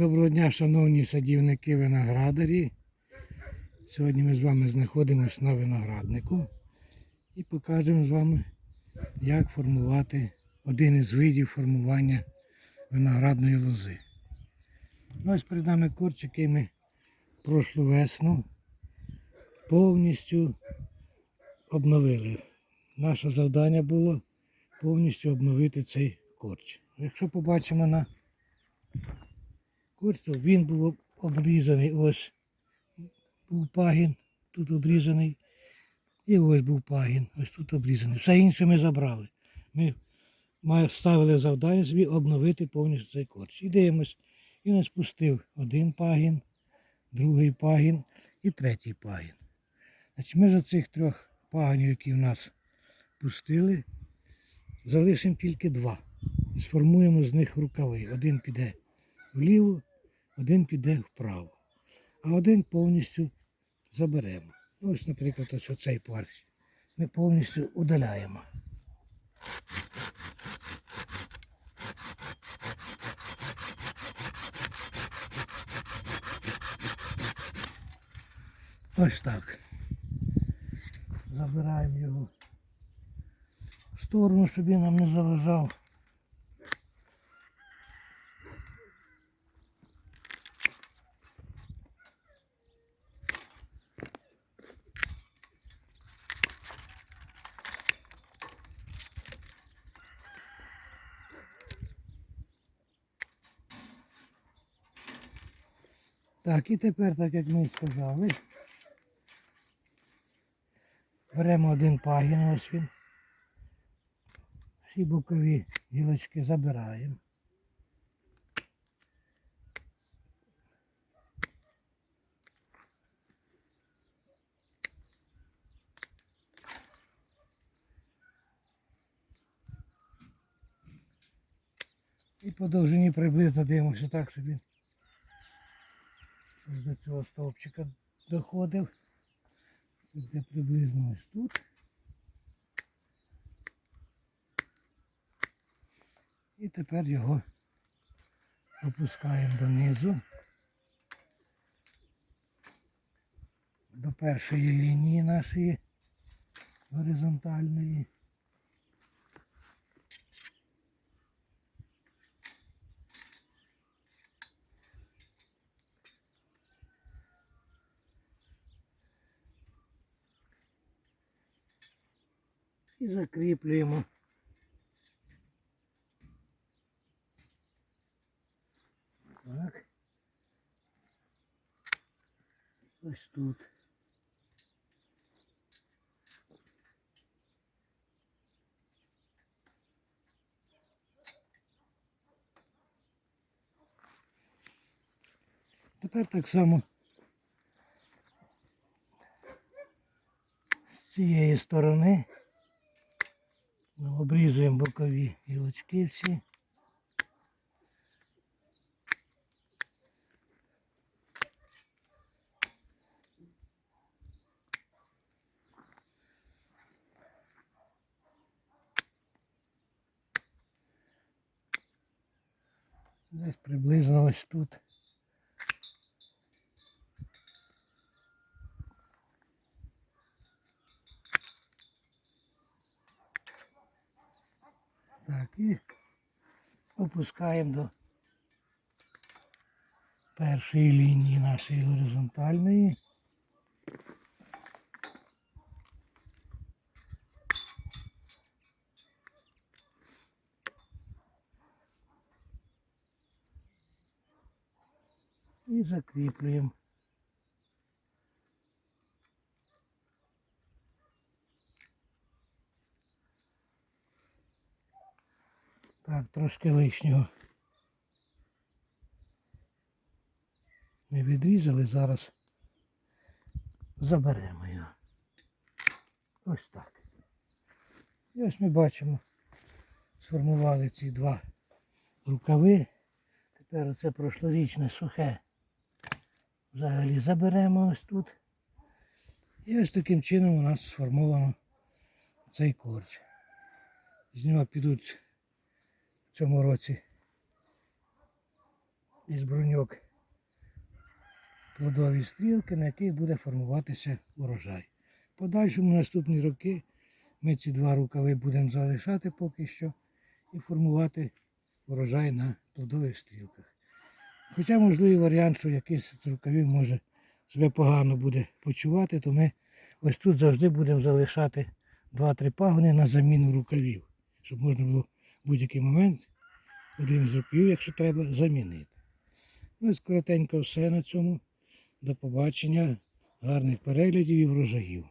Доброго дня, шановні садівники виноградарі. Сьогодні ми з вами знаходимося на винограднику і покажемо з вами, як формувати один із видів формування виноградної лози. Ось перед нами корч, який ми прошлу весну повністю обновили. Наше завдання було повністю обновити цей корч. Якщо побачимо на корчу, він був обрізаний ось був пагін, тут обрізаний. І ось був пагін, ось тут обрізаний. Все інше ми забрали. Ми ставили завдання собі обновити повністю цей корч. І дивимось, він ось пустив один пагін, другий пагін і третій пагін. Значить, ми за цих трьох пагонів, які в нас пустили, залишимо тільки два. І сформуємо з них рукави. Один піде вліво, один піде вправо. А один повністю заберемо. Ну, Ось, наприклад, ось оцей парч. Ми повністю удаляємо. Ось так. Забираємо його в сторону, щоб він нам не заважав. Так, і тепер, так як ми і сказали, беремо один пагін, ось він. Всі бокові гілочки забираємо. І по довжині приблизно дивимося так, щоб він ось до цього стовпчика доходив. Це буде приблизно ось тут. І тепер його опускаємо донизу. До першої лінії нашої горизонтальної. І закріплюємо. Так. Ось тут. Тепер так само з цієї сторони обрізуємо бокові гілочки всі. Десь приблизно ось тут. Так, і опускаємо до першої лінії нашої горизонтальної. І закріплюємо. Так, трошки лишнього. Ми відрізали, зараз заберемо його. Ось так. І ось ми бачимо, сформували ці два рукави. Тепер оце прошлорічне сухе взагалі заберемо ось тут. І ось таким чином у нас сформовано цей корч. З нього підуть цьому році із бруньок плодові стрілки, на яких буде формуватися урожай. Подальшому наступні роки ми ці два рукави будемо залишати поки що і формувати урожай на плодових стрілках. Хоча можливий варіант, що якийсь з рукавів може себе погано буде почувати, то ми ось тут завжди будемо залишати 2-3 пагони на заміну рукавів, щоб можна було будь-який момент один з рукавів, якщо треба, замінити. Ну, і коротенько все на цьому. До побачення, гарних переглядів і врожаїв.